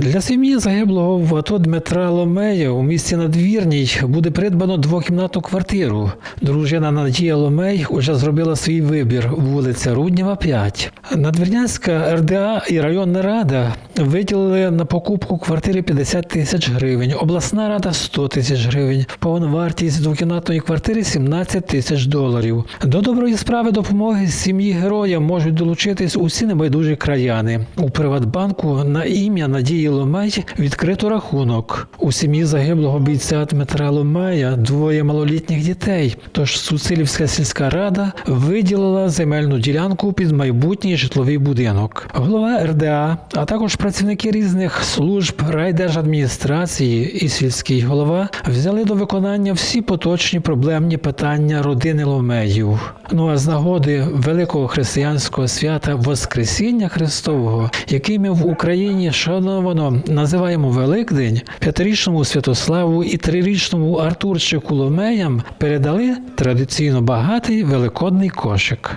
Для сім'ї загиблого в АТО Дмитра Ломея у місті Надвірній буде придбано двокімнатну квартиру. Дружина Надія Ломей уже зробила свій вибір вулиця Руднєва, 5. Надвірнянська РДА і районна рада виділили на покупку квартири 50 тисяч гривень, обласна рада 100 тисяч гривень, повна вартість двокімнатної квартири 17 тисяч доларів. До доброї справи допомоги сім'ї героя можуть долучитись усі небайдужі краяни. У Приватбанку на ім'я Надії Ломей відкрито рахунок. У сім'ї загиблого бійця Дмитра Ломея двоє малолітніх дітей. Тож Суцилівська сільська рада виділила земельну ділянку під майбутній житловий будинок. Голова РДА, а також працівники різних служб райдержадміністрації і сільський голова взяли до виконання всі поточні проблемні питання родини Ломеїв. Ну а з нагоди великого християнського свята Воскресіння Христового, який ми в Україні шановано називаємо Великдень, п'ятирічному Святославу і трирічному Артурчику Ломеям передали традиційно багатий великодний кошик.